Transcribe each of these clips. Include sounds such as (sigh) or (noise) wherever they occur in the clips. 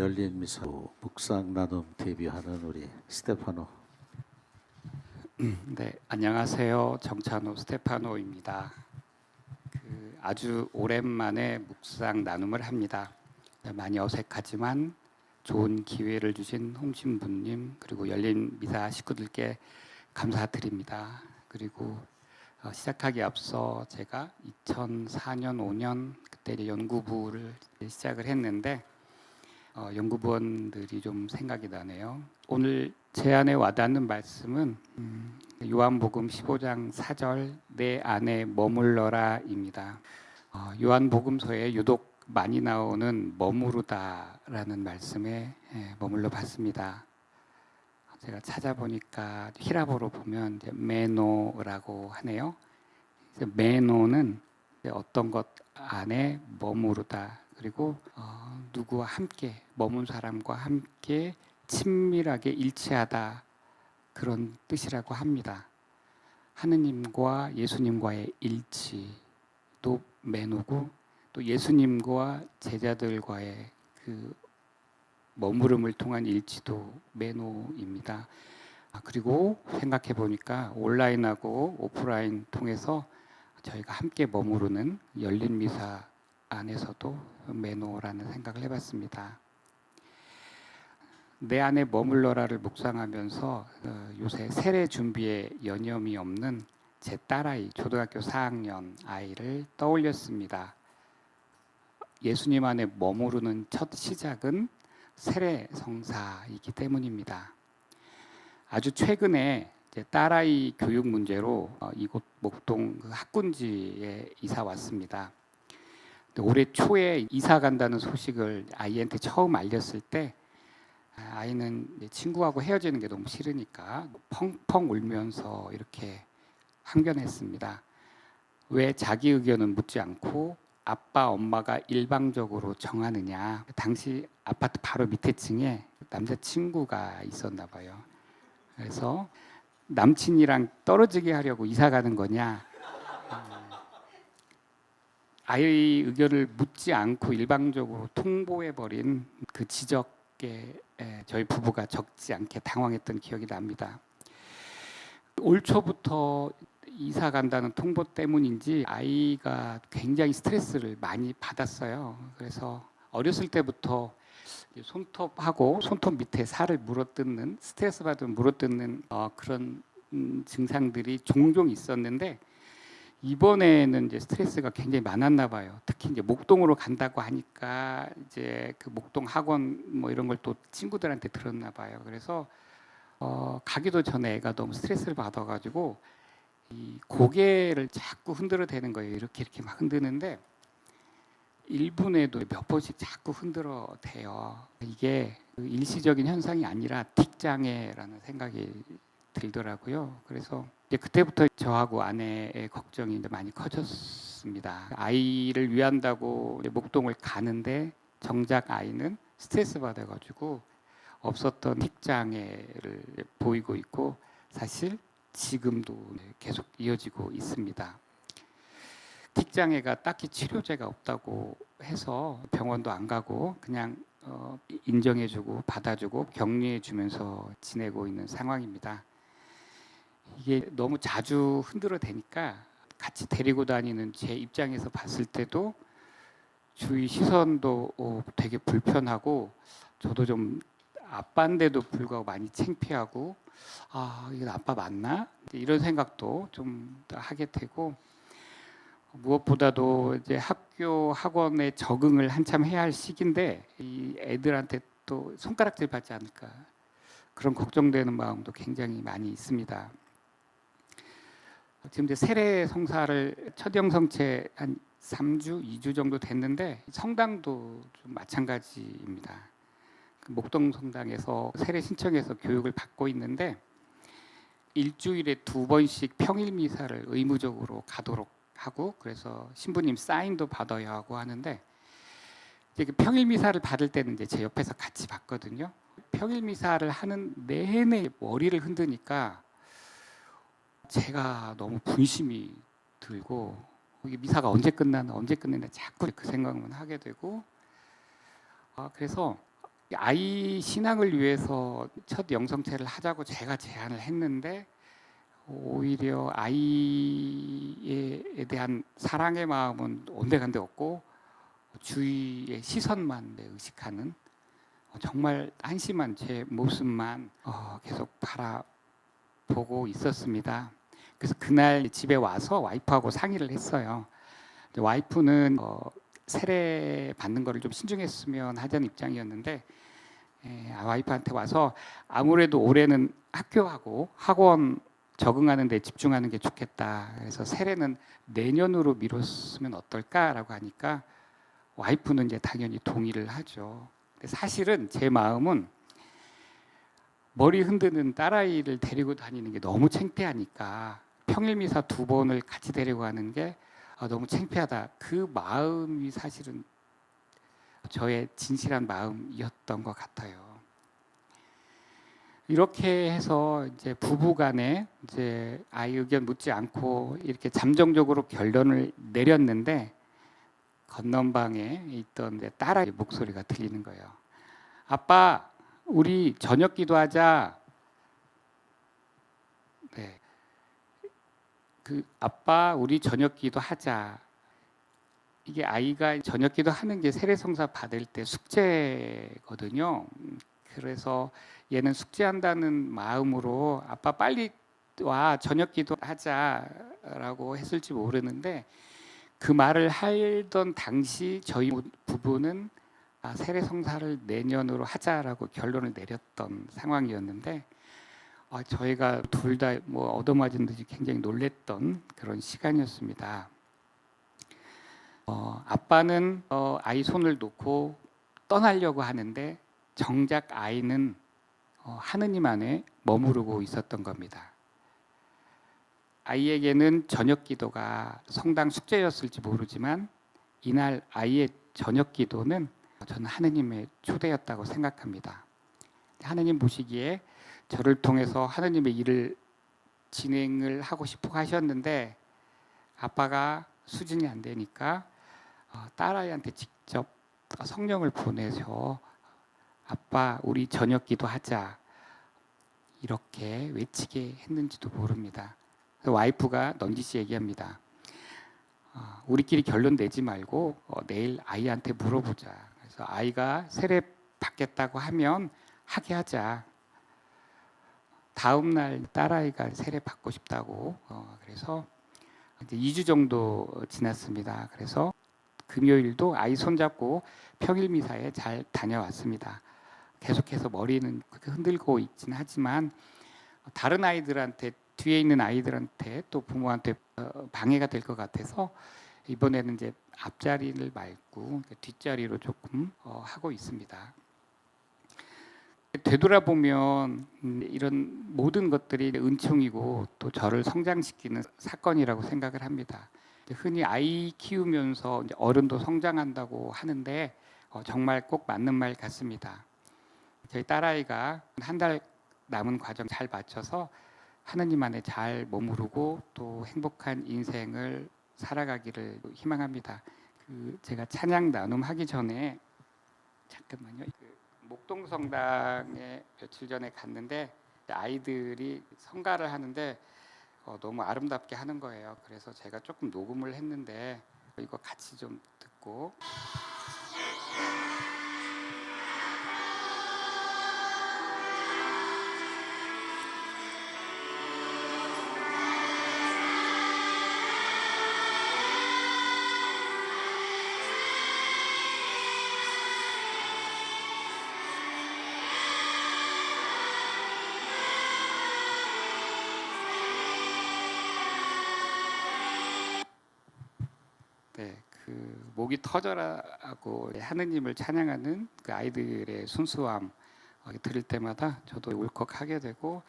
열린 미사 묵상 나눔 데뷔하는 우리 스테파노 네, 안녕하세요. 정찬호 스테파노입니다. 그 아주 오랜만에 묵상 나눔을 합니다. 많이 어색하지만 좋은 기회를 주신 홍신부님 그리고 열린 미사 식구들께 감사드립니다. 그리고 어, 시작하기 앞서 제가 2004년 5년 그때 연구부를 시작을 했는데 어, 연구부원들이 좀 생각이 나네요. 오늘 제 안에 와닿는 말씀은 음, 요한복음 15장 4절 내 안에 머물러라입니다. 어, 요한복음서에 유독 많이 나오는 머무르다라는 말씀에 예, 머물러 봤습니다. 제가 찾아보니까 히라보로 보면 이제 메노라고 하네요. 메노는 어떤 것 안에 머무르다 그리고 어, 누구와 함께 머문 사람과 함께 친밀하게 일치하다 그런 뜻이라고 합니다. 하느님과 예수님과의 일치도 메노고 또 예수님과 제자들과의 그 머무름을 통한 일치도 메노입니다. 아, 그리고 생각해 보니까 온라인하고 오프라인 통해서 저희가 함께 머무르는 열린 미사 안에서도 메노라는 생각을 해봤습니다. 내 안에 머물러라를 묵상하면서 어, 요새 세례 준비에 여념이 없는 제 딸아이 초등학교 4학년 아이를 떠올렸습니다. 예수님 안에 머무르는 첫 시작은 세례 성사이기 때문입니다. 아주 최근에 딸아이 교육 문제로 어, 이곳 목동 그 학군지에 이사 왔습니다. 올해 초에 이사 간다는 소식을 아이한테 처음 알렸을 때 아, 아이는 친구하고 헤어지는 게 너무 싫으니까 펑펑 울면서 이렇게 항변했습니다. 왜 자기 의견은 묻지 않고 아빠 엄마가 일방적으로 정하느냐. 당시 아파트 바로 밑에 층에 남자 친구가 있었나 봐요. 그래서 남친이랑 떨어지게 하려고 이사 가는 거냐. 아이 의견을 묻지 않고 일방적으로 통보해 버린 그 지적에 에, 저희 부부가 적지 않게 당황했던 기억이 납니다. 올 초부터 이사 간다는 통보 때문인지 아이가 굉장히 스트레스를 많이 받았어요. 그래서 어렸을 때부터 손톱하고 손톱 밑에 살을 물어뜯는 스트레스 받으면 물어뜯는 어, 그런 음, 증상들이 종종 있었는데 이번에는 이제 스트레스가 굉장히 많았나 봐요. 특히 이제 목동으로 간다고 하니까 이제 그 목동 학원 뭐 이런 걸 또 친구들한테 들었나 봐요. 그래서 어, 가기도 전에 애가 너무 스트레스를 받아가지고 이 고개를 자꾸 흔들어 대는 거예요. 이렇게 이렇게 막 흔드는데 1분에도 몇 번씩 자꾸 흔들어 대요. 이게 그 일시적인 현상이 아니라 틱장애라는 생각이 들더라고요. 그래서 그때부터 저하고 아내의 걱정이 이제 많이 커졌습니다. 아이를 위한다고 목동을 가는데 정작 아이는 스트레스 받아가지고 없었던 틱장애를 보이고 있고 사실 지금도 계속 이어지고 있습니다. 틱장애가 딱히 치료제가 없다고 해서 병원도 안 가고 그냥 어, 인정해주고 받아주고 격려해주면서 지내고 있는 상황입니다. 이게 너무 자주 흔들어 대니까 같이 데리고 다니는 제 입장에서 봤을 때도 주위 시선도 어, 되게 불편하고 저도 좀 아빠인데도 불구하고 많이 창피하고 아 이게 아빠 맞나 이런 생각도 좀 하게 되고 무엇보다도 이제 학교 학원에 적응을 한참 해야 할 시기인데 이 애들한테 또 손가락질 받지 않을까 그런 걱정되는 마음도 굉장히 많이 있습니다. 지금 이제 세례 성사를 첫 영성체 한 3주, 2주 정도 됐는데 성당도 좀 마찬가지입니다. 그 목동 성당에서 세례 신청해서 교육을 받고 있는데 일주일에 두 번씩 평일 미사를 의무적으로 가도록 하고 그래서 신부님 사인도 받아야 하고 하는데 이제 그 평일 미사를 받을 때는 이제 제 옆에서 같이 받거든요. 평일 미사를 하는 내내 머리를 흔드니까 제가 너무 분심이 들고 이게 미사가 언제 끝나나 언제 끝내나 자꾸 그 생각만 하게 되고 아 그래서 아이 신앙을 위해서 첫 영성체를 하자고 제가 제안을 했는데 오히려 아이에 대한 사랑의 마음은 온데간데 없고 주위의 시선만 내 의식하는 어, 정말 한심한 제 모습만 어, 계속 바라보고 있었습니다. 그래서 그날 집에 와서 와이프하고 상의를 했어요. 와이프는 어, 세례 받는 거를 좀 신중했으면 하자는 입장이었는데 에, 아, 와이프한테 와서 아무래도 올해는 학교하고 학원 적응하는 데 집중하는 게 좋겠다. 그래서 세례는 내년으로 미뤘으면 어떨까라고 하니까 와이프는 이제 당연히 동의를 하죠. 근데 사실은 제 마음은 머리 흔드는 딸아이를 데리고 다니는 게 너무 창피하니까 평일 미사 두 번을 같이 데리고 가는 게 아, 너무 창피하다. 그 마음이 사실은 저의 진실한 마음이었던 것 같아요. 이렇게 해서 이제 부부간에 이제 아이 의견 묻지 않고 이렇게 잠정적으로 결론을 내렸는데 건넌방에 있던 딸아이 목소리가 들리는 거예요. 아빠, 우리 저녁 기도하자. 네. 그 아빠, 우리 저녁 기도 하자. 이게 아이가 저녁 기도 하는 게 세례성사 받을 때 숙제거든요. 음, 그래서 얘는 숙제한다는 마음으로 아빠 빨리 와 저녁 기도 하자라고 했을지 모르는데 그 말을 하던 당시 저희 부부는 아, 세례 성사를 내년으로 하자라고 결론을 내렸던 상황이었는데 아, 저희가 둘 다 뭐 얻어맞은 듯이 굉장히 놀랬던 그런 시간이었습니다. 어, 아빠는 어, 아이 손을 놓고 떠나려고 하는데 정작 아이는 어, 하느님 안에 머무르고 있었던 겁니다. 아이에게는 저녁 기도가 성당 숙제였을지 모르지만 이날 아이의 저녁 기도는 저는 하느님의 초대였다고 생각합니다. 하느님 보시기에 저를 통해서 하느님의 일을 진행을 하고 싶어 하셨는데 아빠가 수준이 안 되니까 어, 딸아이한테 직접 성령을 보내서 아빠 우리 저녁 기도하자 이렇게 외치게 했는지도 모릅니다. 와이프가 넌지 씨 얘기합니다. 어, 우리끼리 결론 내지 말고 어, 내일 아이한테 물어보자. 그래서 아이가 세례 받겠다고 하면 하게 하자. 다음 날 딸아이가 세례 받고 싶다고 어, 그래서 이제 2주 정도 지났습니다. 그래서 금요일도 아이 손잡고 평일 미사에 잘 다녀왔습니다. 계속해서 머리는 그렇게 흔들고 있진 하지만 다른 아이들한테 뒤에 있는 아이들한테 또 부모한테 어, 방해가 될 것 같아서 이번에는 이제 앞자리를 말고 뒷자리로 조금 어, 하고 있습니다. 되돌아보면 음, 이런 모든 것들이 은총이고 또 저를 성장시키는 사건이라고 생각을 합니다. 흔히 아이 키우면서 어른도 성장한다고 하는데 어, 정말 꼭 맞는 말 같습니다. 저희 딸아이가 한 달 남은 과정 잘 마쳐서 하느님 안에 잘 머무르고 또 행복한 인생을 살아가기를 희망합니다. 그 제가 찬양 나눔하기 전에 잠깐만요. 그 목동 성당에 며칠 전에 갔는데 아이들이 성가를 하는데 어, 너무 아름답게 하는 거예요. 그래서 제가 조금 녹음을 했는데 이거 같이 좀 듣고 목이 터져라고 하느님을 찬양하는 그 아이들의 순수함 어, 들을 때마다 저도 울컥하게 되고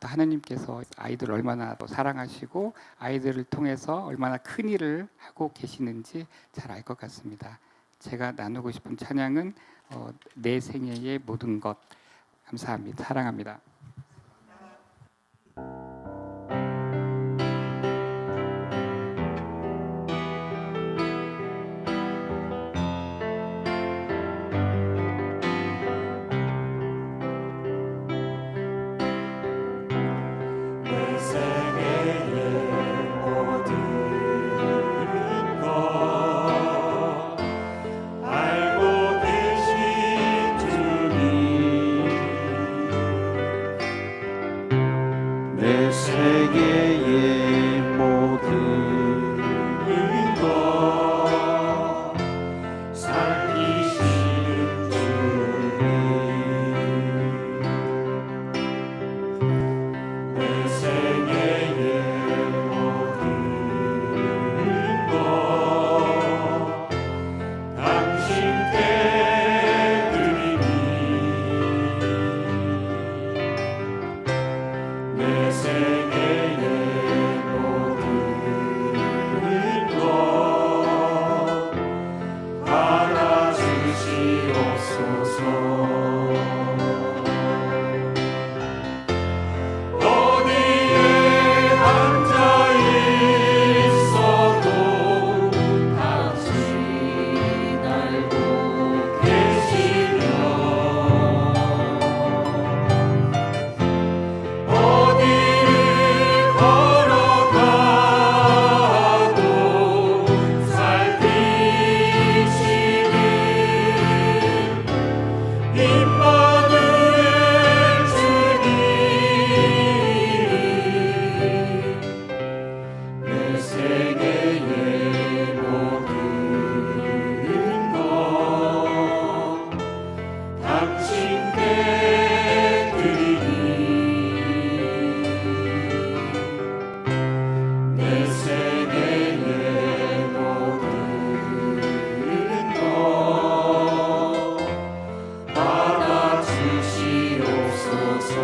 또 하느님께서 아이들 얼마나 또 사랑하시고 아이들을 통해서 얼마나 큰 일을 하고 계시는지 잘 알 것 같습니다. 제가 나누고 싶은 찬양은 어, 내 생애의 모든 것 감사합니다. 사랑합니다. We say 주시옵소서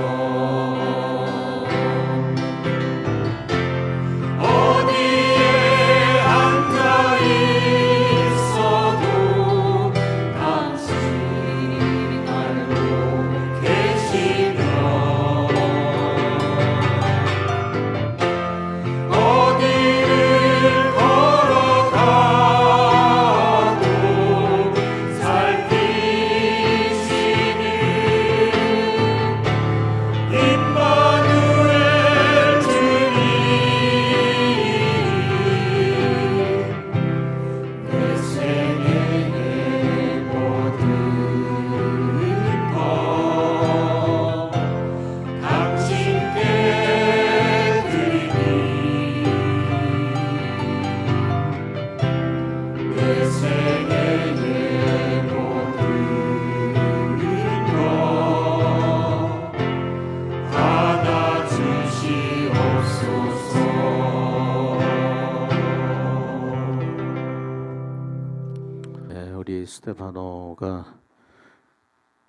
스테파노가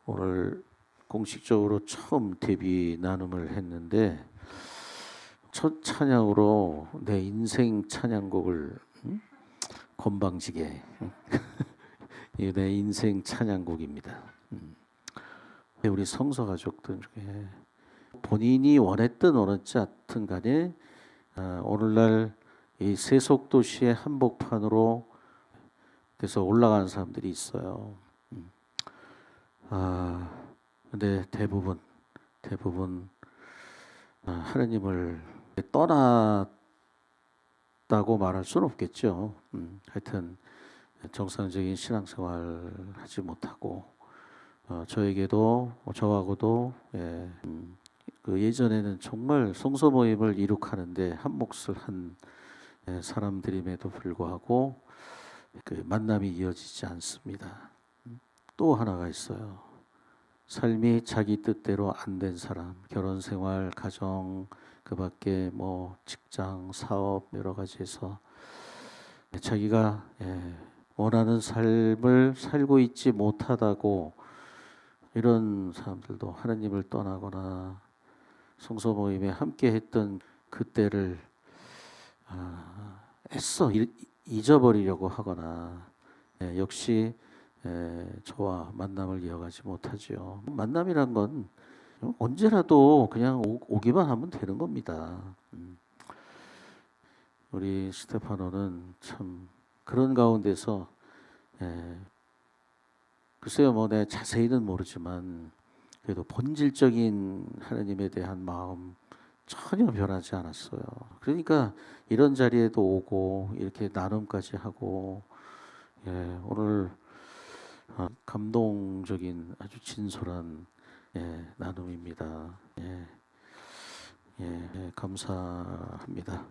오늘 공식적으로 처음 데뷔 나눔을 했는데 첫 찬양으로 내 인생 찬양곡을 음? 건방지게 (laughs) 이게 내 인생 찬양곡입니다. 음. 우리 성서 가족들 중에 본인이 원했든 원하지 않든 간에 아, 오늘날 이 세속 도시의 한복판으로 그래서 올라가는 사람들이 있어요. 음. 아, 근데 대부분 대부분 아, 하나님을 떠났다고 말할 수는 없겠죠. 음, 하여튼 정상적인 신앙생활 하지 못하고 어, 저에게도 저하고도 예, 음, 그 예전에는 정말 성서 모임을 이룩하는데 한 몫을 한 예, 사람들임에도 불구하고 그 만남이 이어지지 않습니다. 음, 또 하나가 있어요. 삶이 자기 뜻대로 안 된 사람, 결혼 생활, 가정, 그 밖에 뭐 직장, 사업 여러 가지에서 자기가 예, 원하는 삶을 살고 있지 못하다고 이런 사람들도 하나님을 떠나거나 성서 모임에 함께했던 그때를 아, 애써 일- 잊어버리려고 하거나 예, 역시 예, 저와 만남을 이어가지 못하지요. 만남이란 건 언제라도 그냥 오, 오기만 하면 되는 겁니다. 음. 우리 스테파노는 참 그런 가운데서 예, 글쎄요, 뭐 내 자세히는 모르지만 그래도 본질적인 하나님에 대한 마음 전혀 변하지 않았어요. 그러니까 이런 자리에도 오고 이렇게 나눔까지 하고 예, 오늘 어, 감동적인 아주 진솔한 예, 나눔입니다. 예, 예, 예, 감사합니다.